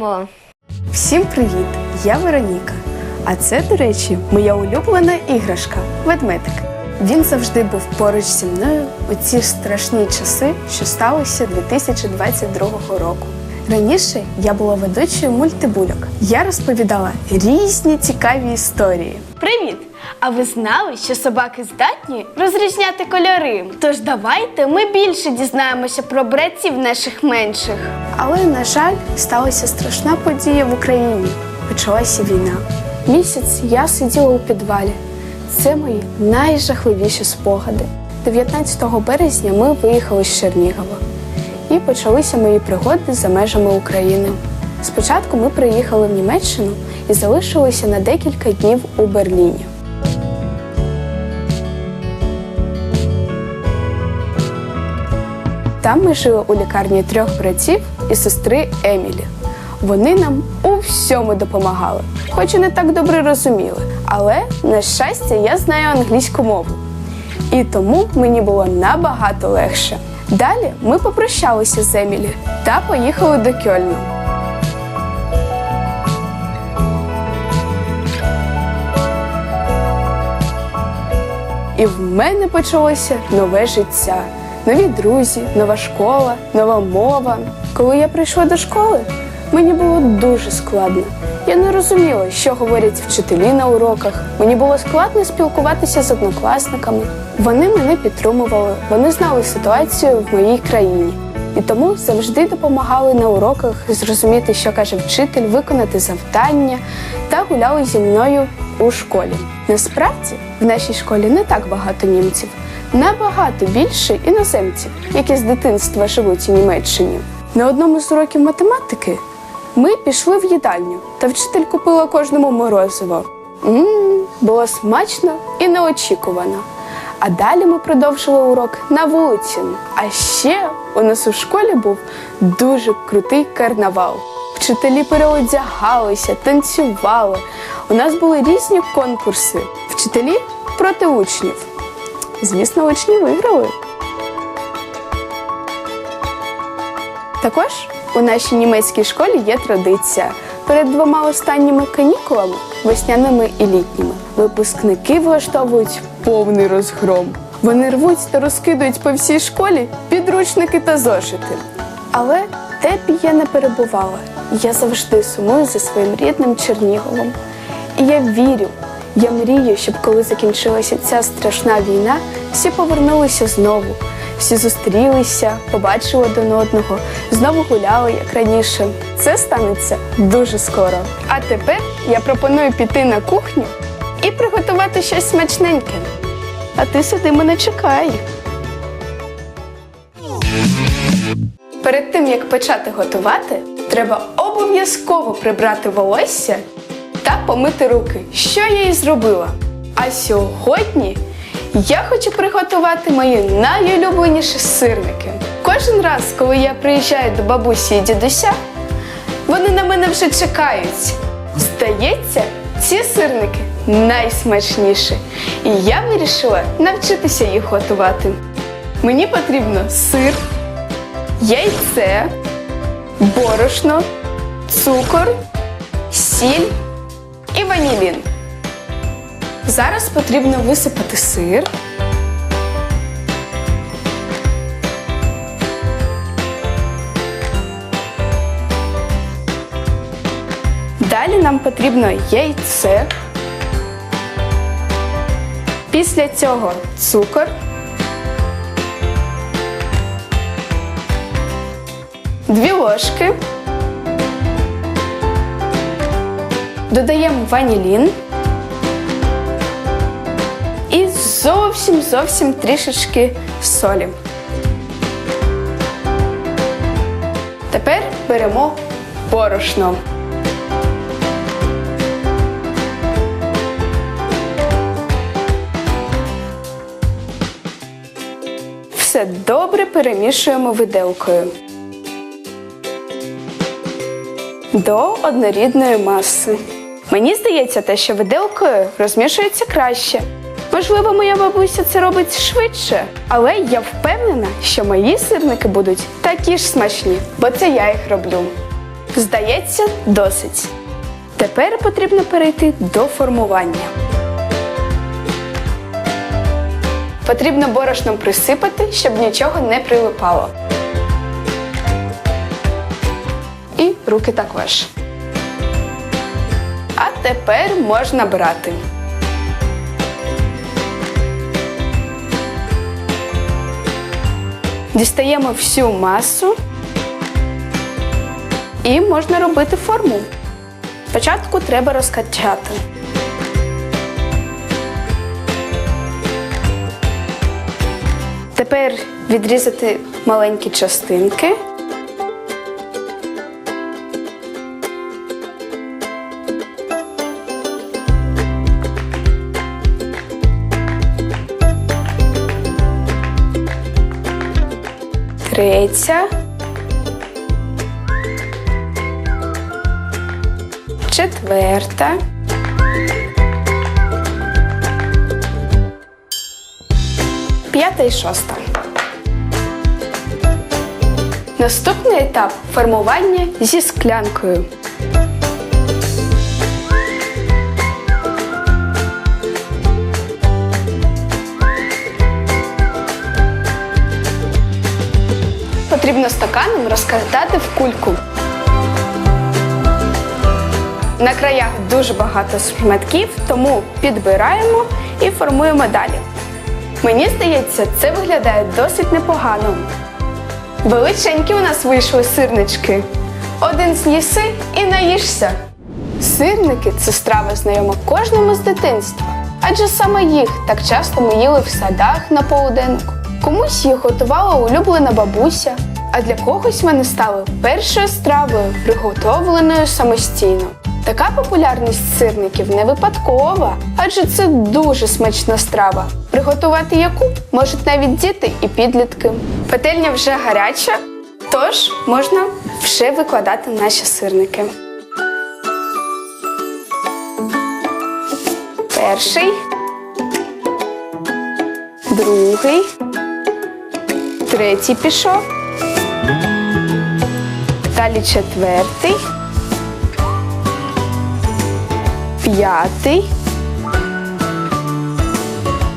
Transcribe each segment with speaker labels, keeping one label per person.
Speaker 1: Починаємо!
Speaker 2: Всім привіт! Я Вероніка. А це, до речі, моя улюблена іграшка ведмедик. Він завжди був поруч зі мною у ці страшні часи, що сталося 2022 року. Раніше я була ведучою мультибульок. Я розповідала різні цікаві історії.
Speaker 3: Привіт! А ви знали, що собаки здатні розрізняти кольори? Тож давайте ми більше дізнаємося про братів наших менших.
Speaker 2: Але, на жаль, сталася страшна подія в Україні. Почалася війна. Місяць я сиділа у підвалі. Це мої найжахливіші спогади. 19 березня ми виїхали з Чернігова. І почалися мої пригоди за межами України. Спочатку ми приїхали в Німеччину і залишилися на декілька днів у Берліні. Там ми жили у лікарні трьох братів і сестри Емілі. Вони нам у всьому допомагали, хоч і не так добре розуміли. Але, на щастя, я знаю англійську мову. І тому мені було набагато легше. Далі ми попрощалися з Емілі та поїхали до Кьольну. І в мене почалося нове життя. Нові друзі, нова школа, нова мова. Коли я прийшла до школи, мені було дуже складно. Я не розуміла, що говорять вчителі на уроках. Мені було складно спілкуватися з однокласниками. Вони мене підтримували, вони знали ситуацію в моїй країні. І тому завжди допомагали на уроках зрозуміти, що каже вчитель, виконати завдання та гуляли зі мною у школі. Насправді в нашій школі не так багато німців, набагато більше іноземців, які з дитинства живуть у Німеччині. На одному з уроків математики ми пішли в їдальню, та вчитель купила кожному морозиво. Мм, було смачно і неочікувано. А далі ми продовжили урок на вулиці. А ще у нас у школі був дуже крутий карнавал. Вчителі переодягалися, танцювали. У нас були різні конкурси. Вчителі проти учнів. Звісно, учні виграли. Також у нашій німецькій школі є традиція. Перед двома останніми канікулами, весняними і літніми, випускники влаштовують повний розгром. Вони рвуть та розкидують по всій школі підручники та зошити. Але де б я не перебувала, я завжди сумую за своїм рідним Черніговом. І я вірю, я мрію, щоб коли закінчилася ця страшна війна, всі повернулися знову. Всі зустрілися, побачили один одного, знову гуляли, як раніше. Це станеться дуже скоро. А тепер я пропоную піти на кухню і приготувати щось смачненьке. А ти сюди мене чекай. Перед тим як почати готувати, треба обов'язково прибрати волосся та помити руки, що я і зробила. А сьогодні я хочу приготувати мої найулюбленіші сирники. Кожен раз, коли я приїжджаю до бабусі і дідуся, вони на мене вже чекають. Здається, ці сирники найсмачніші, і я вирішила навчитися їх готувати. Мені потрібно сир, яйце, борошно, цукор, сіль і ванілін. Зараз потрібно висипати сир. Далі нам потрібно яйце. Після цього цукор. Дві ложки. Додаємо ванілін. І зовсім зовсім трішечки солі. Тепер беремо борошно. Все добре перемішуємо виделкою до однорідної маси. Мені здається, те, що виделкою розмішується краще. Можливо, моя бабуся це робить швидше, але я впевнена, що мої сирники будуть такі ж смачні, бо це я їх роблю. Здається, досить. Тепер потрібно перейти до формування. Потрібно борошном присипати, щоб нічого не прилипало. І руки також. Тепер можна брати. Дістаємо всю масу і можна робити форму. Спочатку треба розкачати. Тепер відрізати маленькі частинки. Третя. Четверта. П'ята і шоста. Наступний етап формування зі склянкою. Потрібно стаканом розкатати в кульку. На краях дуже багато шматків, тому підбираємо і формуємо далі. Мені здається, це виглядає досить непогано. Величенькі у нас вийшли сирнички. Один з'їси і наїшся. Сирники це страва знайома кожному з дитинства, адже саме їх так часто ми їли в садах на полуденку. Комусь їх готувала улюблена бабуся, а для когось вони стали першою стравою, приготовленою самостійно. Така популярність сирників не випадкова, адже це дуже смачна страва. Приготувати яку можуть навіть діти і підлітки. Петельня вже гаряча, тож можна вже викладати наші сирники. Перший, другий, третій пішов. Далі четвертий, п'ятий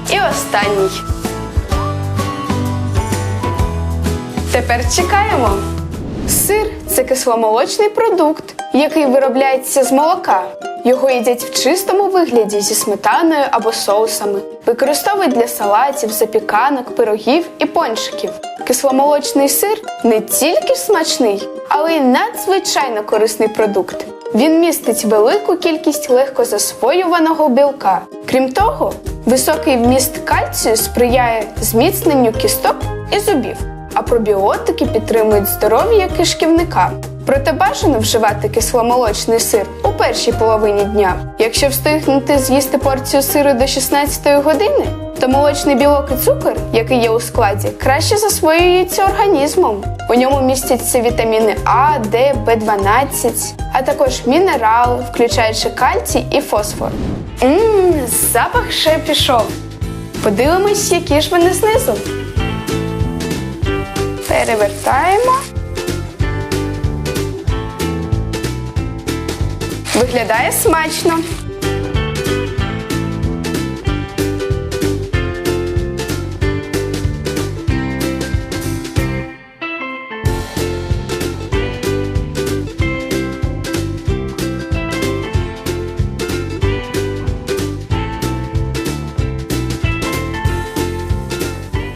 Speaker 2: і останній. Тепер чекаємо. Сир це кисломолочний продукт, який виробляється з молока. Його їдять в чистому вигляді зі сметаною або соусами. Використовують для салатів, запіканок, пирогів і пончиків. Кисломолочний сир не тільки смачний, але й надзвичайно корисний продукт. Він містить велику кількість легко засвоюваного білка. Крім того, високий вміст кальцію сприяє зміцненню кісток і зубів, а пробіотики підтримують здоров'я кишківника. Проте бажано вживати кисломолочний сир у першій половині дня. Якщо встигнути з'їсти порцію сиру до 16 години, то молочний білок і цукор, який є у складі, краще засвоюється організмом. У ньому містяться вітаміни А, Д, Б12, а також мінерали, включаючи кальцій і фосфор. Ммм, запах ще пішов. Подивимось, які ж вони знизу. Перевертаємо. Виглядає смачно.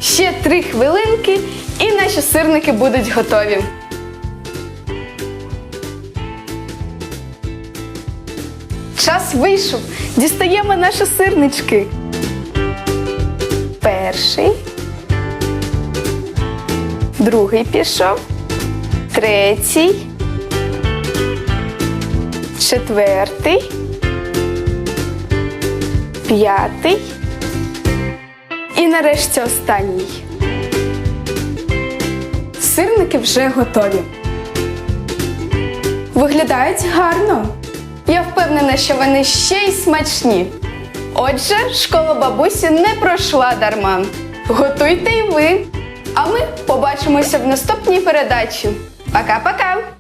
Speaker 2: Ще три хвилинки і наші сирники будуть готові. Час вийшов. Дістаємо наші сирнички. Перший. Другий пішов. Третій. Четвертий. П'ятий. І нарешті останній. Сирники вже готові. Виглядають гарно. Я впевнена, що вони ще й смачні. Отже, школа бабусі не пройшла дарма. Готуйте й ви. А ми побачимося в наступній передачі. Пока-пока!